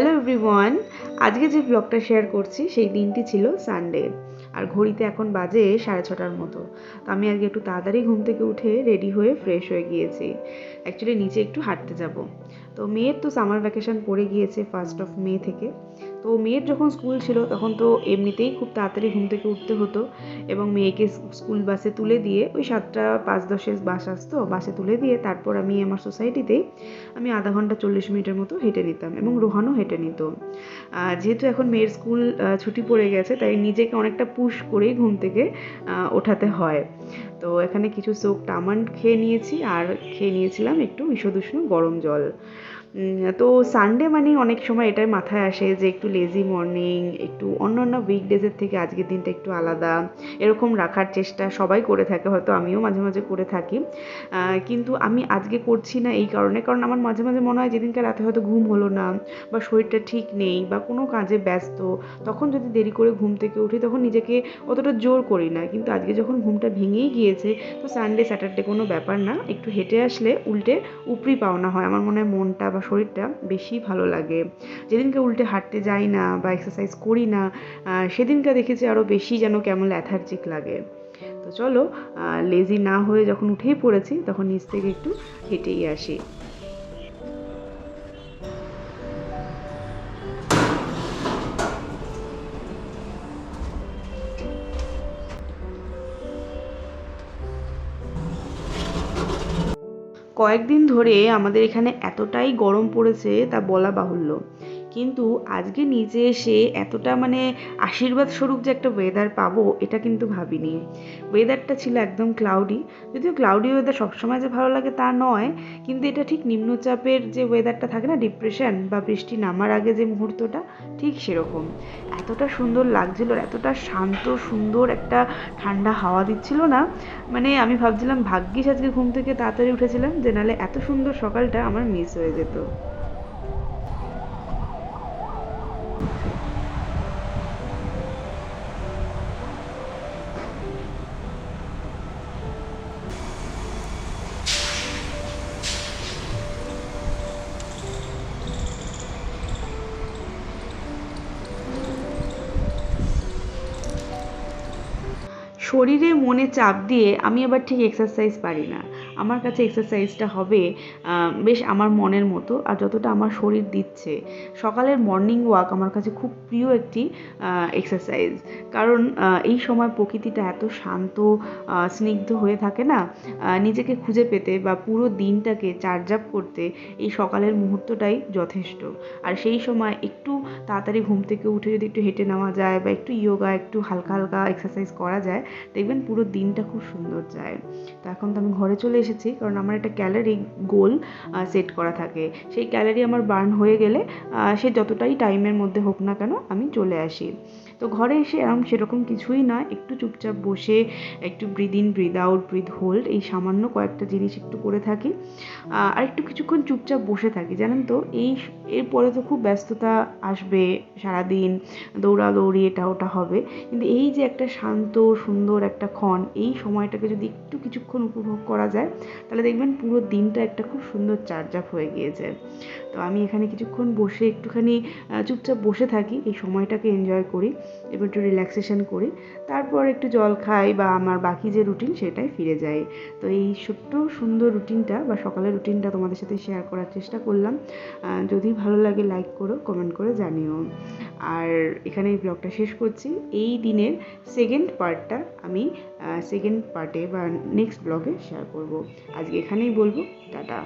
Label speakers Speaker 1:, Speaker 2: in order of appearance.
Speaker 1: Everyone, আজকে যে ব্লগটা শেয়ার করছি সেই দিনটি ছিল সানডে আর ঘড়িতে এখন বাজে সাড়ে ছটার মতো। তো আমি আজকে একটু তাড়াতাড়ি ঘুম থেকে উঠে রেডি হয়ে ফ্রেশ হয়ে গিয়েছি। অ্যাকচুয়ালি নিচে একটু হাঁটতে যাব। তো মেয়ের তো সামার ভ্যাকেশন পড়ে গিয়েছে ফার্স্ট অফ মে থেকে। তো মেয়ের যখন স্কুল ছিল, তখন তো এমনিতেই খুব তাড়াতাড়ি ঘুম থেকে উঠতে হতো এবং মেয়েকে স্কুল বাসে তুলে দিয়ে ওই সাতটা পাঁচ দশের বাস আসতো বাসে তুলে দিয়ে তারপর আমি আমার সোসাইটিতেই আমি আধা ঘণ্টা চল্লিশ মিনিটের মতো হেঁটে নিতাম এবং রোহানও হেঁটে নিত। যেহেতু এখন মেয়ের স্কুল ছুটি পড়ে গেছে, তাই নিজেকে অনেকটা পুশ করেই ঘুম থেকে ওঠাতে হয়। তো এখানে কিছু সোক টামান্ড খেয়ে নিয়েছি, আর খেয়ে নিয়েছিলাম একটু বিষদুষ্ণ গরম জল। তো সানডে মানেই অনেক সময় এটাই মাথায় আসে যে একটু লেজি মর্নিং একটু অন্য অন্য উইকডেজের থেকে আজকের দিনটা একটু আলাদা। এরকম রাখার চেষ্টা সবাই করে থাকে, হয়তো আমিও মাঝে মাঝে করে থাকি। কিন্তু আমি আজকে করছি না এই কারণে, কারণ আমার মাঝে মাঝে মনে হয় যেদিনকে রাতে হয়তো ঘুম হলো না বা শরীরটা ঠিক নেই বা কোনো কাজে ব্যস্ত, তখন যদি দেরি করে ঘুম থেকে উঠি তখন নিজেকে অতটা জোর করি না। কিন্তু আজকে যখন ঘুমটা ভেঙেই গিয়েছে, তো সানডে স্যাটারডে কোনো ব্যাপার না, একটু হেঁটে আসলে উল্টে উপরি পাওনা হয়। আমার মনে হয় মনটা বা শরীরটা বেশি ভালো লাগে। যেদিনকে উল্টে হাঁটতে যাই না বা এক্সারসাইজ করি না সেদিনকে দেখেছি আরও বেশি যেন কেমন অ্যাথার্জিক লাগে। তো চলো লেজি না হয়ে যখন উঠেই পড়েছি, তখন নিচ থেকে একটু হেঁটেই আসি। কয়েকদিন ধরে আমাদের এখানে এতটাই গরম পড়েছে তা বলা বাহুল্য। কিন্তু আজকে নিজে এসে এতটা মানে আশীর্বাদ স্বরূপ যে একটা ওয়েদার পাবো, এটা কিন্তু ভাবিনি। ওয়েদারটা ছিল একদম ক্লাউডি যদিও ক্লাউডি ওয়েদার সবসময় যে ভালো লাগে তা নয়, কিন্তু এটা ঠিক নিম্নচাপের যে ওয়েদারটা থাকে না ডিপ্রেশন বা বৃষ্টি নামার আগে যে মুহূর্তটা, ঠিক সেরকম। এতটা সুন্দর লাগছিল এতটা শান্ত, সুন্দর একটা ঠান্ডা হাওয়া দিচ্ছিল না। মানে আমি ভাবছিলাম, ভাগ্যিস আজকে ঘুম থেকে তাড়াতাড়ি উঠেছিলাম যে নাহলে এত সুন্দর সকালটা আমার মিস হয়ে যেত। শরীরে মনে চাপ দিয়ে আমি আবার ঠিক এক্সারসাইজ পারি না। আমার কাছে এক্সারসাইজটা হবে বেশ আমার মনের মতো আর যতটা আমার শরীর দিচ্ছে। সকালের মর্নিং ওয়াক আমার কাছে খুব প্রিয় একটি এক্সারসাইজ কারণ এই সময় প্রকৃতিটা এত শান্ত স্নিগ্ধ হয়ে থাকে না নিজেকে খুঁজে পেতে বা পুরো দিনটাকে চার্জ আপ করতে এই সকালের মুহূর্তটাই যথেষ্ট। আর সেই সময় একটু তাড়াতাড়ি ঘুম থেকে উঠে যদি একটু হেঁটে নেওয়া যায় বা একটু ইয়োগা একটু হালকা হালকা এক্সারসাইজ করা যায়, দেখবেন পুরো দিনটা খুব সুন্দর যায়। তো এখন তো আমি ঘরে চলে এসেছি। কারণ আমার একটা ক্যালারি গোল সেট করা থাকে। সেই ক্যালারি আমার বার্ন হয়ে গেলে সে যতটাই টাইমের মধ্যে হোক না কেন আমি চলে আসি। তো ঘরে এসে এরম সেরকম কিছুই নয় একটু চুপচাপ বসে, একটু breathe in breathe out breathe hold এই সামান্য কয়েকটা জিনিস একটু করে থাকি। আর একটু কিছুক্ষণ চুপচাপ বসে থাকি, জানেন তো? এই এরপরে তো খুব ব্যস্ততা আসবে সারাদিন, দৌড়াদৌড়ি, এটা ওটা হবে। কিন্তু এই যে একটা শান্ত, সুন্দর একটা ক্ষণ, এই সময়টাকে যদি একটু কিছুক্ষণ উপভোগ করা যায়, তাহলে দেখবেন পুরো দিনটা একটা খুব সুন্দর চার্জ আপ হয়ে গিয়েছে। তো আমি এখানে কিছুক্ষণ বসে একটুখানি চুপচাপ বসে থাকি, এই সময়টাকে এনজয় করি। এবার একটু রিল্যাক্সেশন করি। তারপর একটু জল খাই বা আমার বাকি যে রুটিন সেটাই ফিরে যাই। তো এই ছোট্ট সুন্দর রুটিনটা বা সকালের রুটিনটা তোমাদের সাথে শেয়ার করার চেষ্টা করলাম। যদি ভালো লাগে লাইক করো কমেন্ট করে জানিও। আর এখানে এই ব্লগটা শেষ করছি। এই দিনের সেকেন্ড পার্টটা আমি সেকেন্ড পার্টে বা নেক্সট ব্লগে শেয়ার করব। আজকে এখানেই বলব, টাটা।